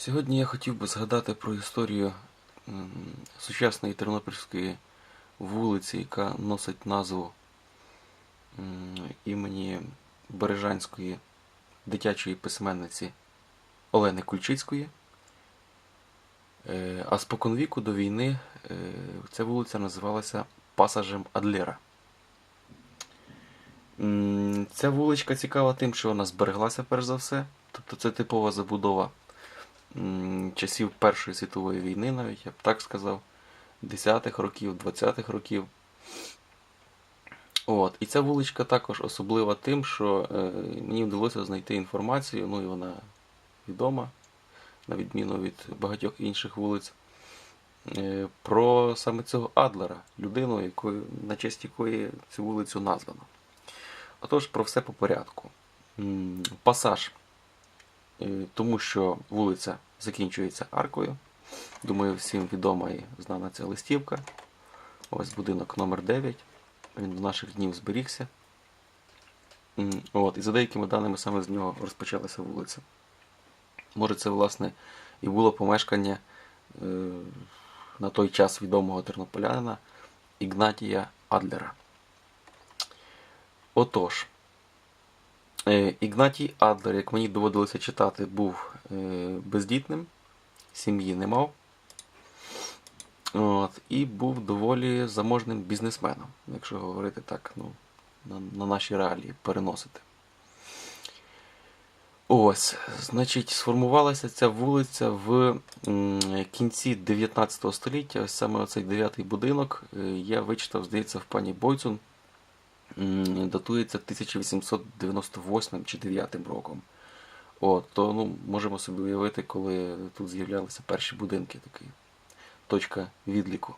Сьогодні я хотів би згадати про історію сучасної Тернопільської вулиці, яка носить назву імені Бережанської дитячої письменниці Олени Кульчицької. Е, А споконвіку до війни е, ця вулиця називалася Пасажем Адлера. Ця вуличка цікава тим, що вона збереглася перш за все. Тобто це типова забудова часів Першої світової війни, навіть я б так сказав, 10-х років, 20-х років. От. І ця вуличка також особлива тим, що е, мені вдалося знайти інформацію, ну і вона відома, на відміну від багатьох інших вулиць, е, про саме цього Адлера, людину, якою, на честь якої цю вулицю названо. Отож, про все по порядку. Пасаж тому що вулиця закінчується аркою. Думаю, всім відома і знана ця листівка. Ось будинок номер 9 Він до наших днів зберігся. От, і за деякими даними саме з нього розпочалася вулиця. Може, це, власне, і було помешкання е, на той час відомого тернополянина Ігнатія Адлера. Отож. Е, Ігнатій Адлер, як мені доводилося читати, був е, бездітним, сім'ї не мав. От, і був доволі заможним бізнесменом, якщо говорити так, ну, на, на наші реалії переносити. Ось, значить, сформувалася ця вулиця в кінці 19 століття. Ось саме оцей дев'ятий будинок. е, Я вичитав, здається, в пані Бойцун датується 1898 чи 9 роком. От, то ну, можемо собі уявити, коли тут з'являлися перші будинки, такий точка відліку.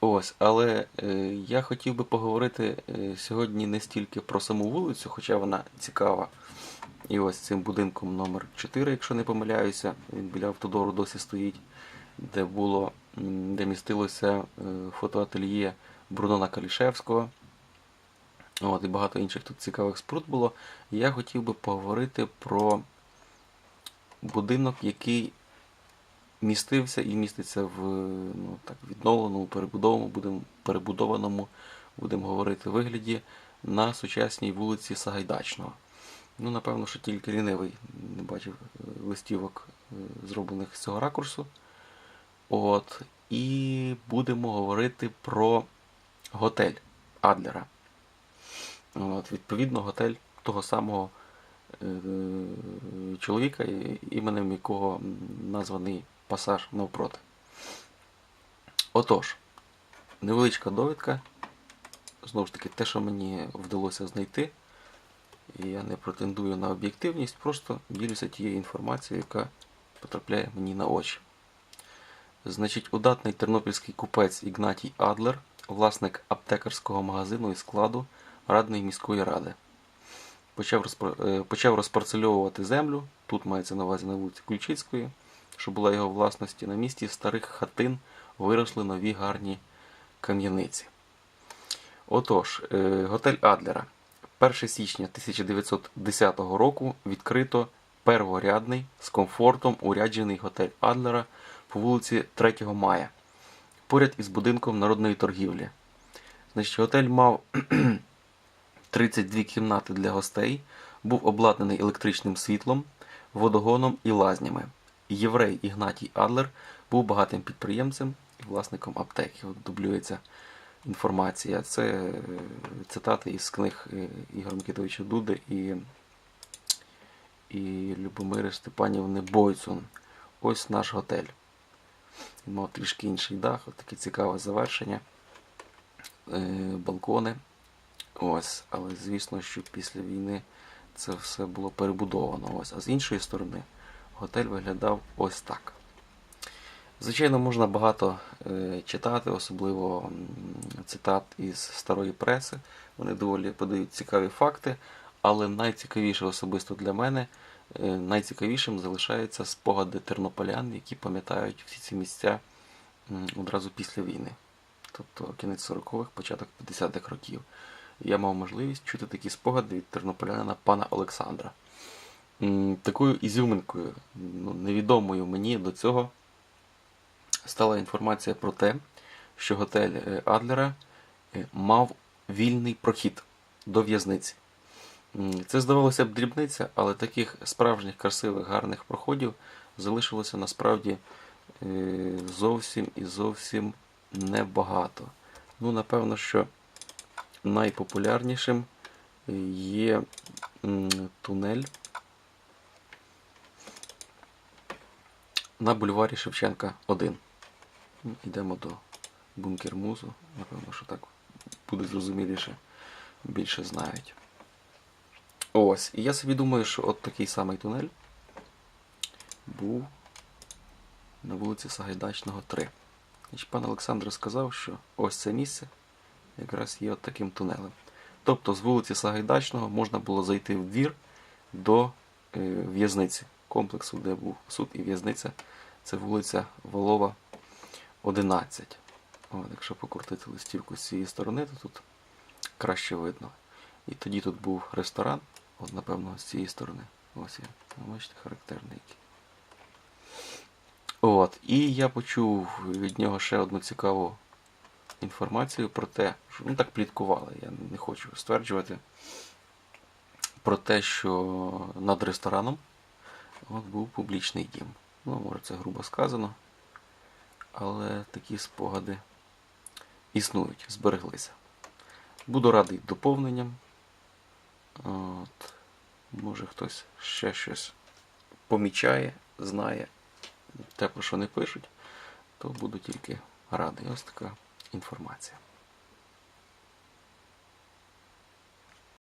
Ось, але е, я хотів би поговорити е, сьогодні не стільки про саму вулицю, хоча вона цікава. І ось цим будинком номер 4 якщо не помиляюся, він біля автодору досі стоїть, де було, де містилося е, фотоательє Брунона Калішевського. От, і багато інших тут цікавих споруд було. Я хотів би поговорити про будинок, який містився і міститься в ну, так, відновленому, перебудованому, будемо, перебудованому, будемо говорити, вигляді на сучасній вулиці Сагайдачного. Ну, напевно, що тільки лінивий не бачив е, листівок, е, зроблених з цього ракурсу. От, і будемо говорити про готель Адлера. От, відповідно, готель того самого е, чоловіка, іменем якого названий пасаж навпроти. Отож, невеличка довідка. Знову ж таки, те, що мені вдалося знайти. Я не претендую на об'єктивність, просто ділюся тією інформацією, яка потрапляє мені на очі. Значить, удатний тернопільський купець Ігнатій Адлер, власник аптекарського магазину і складу, радний міської ради. Почав, розпор... е, почав розпарцельовувати землю, тут мається на увазі на вулиці Ключицької, що була його власності. На місці старих хатин виросли нові гарні кам'яниці. Отож, е, готель Адлера. 1 січня 1910 року відкрито перворядний з комфортом уряджений готель Адлера по вулиці 3 Мая, поряд із будинком народної торгівлі. Значить, готель мав 32 кімнати для гостей, був обладнаний електричним світлом, водогоном і лазнями. Єврей Ігнатій Адлер був багатим підприємцем і власником аптеки. От дублюється інформація. Це е, цитати із книг е, Ігоря Микитовича Дуди і, і Любомири Степанівни Бойцун. Ось наш готель. Мав трішки інший дах, от таке цікаве завершення. Е, балкони. Ось, але звісно, що після війни це все було перебудовано. Ось. А з іншої сторони, готель виглядав ось так. Звичайно, можна багато е, читати, особливо цитат із старої преси. Вони доволі подають цікаві факти, але найцікавіше особисто для мене, е, найцікавішим залишаються спогади тернополян, які пам'ятають всі ці місця одразу після війни. Тобто кінець 40-х, початок 50-х років. Я мав можливість чути такі спогади від тернополянина пана Олександра. Такою ізюминкою, ну, невідомою мені до цього, стала інформація про те, що готель е, Адлера е, мав вільний прохід до в'язниці. Це здавалося б дрібниця, але таких справжніх красивих гарних проходів залишилося насправді е, зовсім і зовсім небагато. Ну, напевно, що найпопулярнішим є тунель на бульварі Шевченка 1. Ну, Йдемо до бункер музу. Напевно, що так буде зрозуміліше, більше знають. Ось. І я собі думаю, що от такий самий тунель був на вулиці Сагайдачного 3. Значить, пан Олександр сказав, що ось це місце якраз є от таким тунелем. Тобто з вулиці Сагайдачного можна було зайти в двір до е, в'язниці комплексу, де був суд і в'язниця. Це вулиця Волова 11. От, якщо покрутити листівку з цієї сторони, то тут краще видно. І тоді тут був ресторан, от напевно з цієї сторони. Ось він. Ну, Бачите, характерний. От. І я почув від нього ще одну цікаву інформацію про те, що ну так пліткували, я не хочу стверджувати, про те, що над рестораном от був публічний дім. Ну, може, це грубо сказано, але такі спогади існують, збереглися. Буду радий доповненням. От. Може хтось ще щось помічає, знає те, про що не пишуть, то буду тільки радий. Ось така інформація.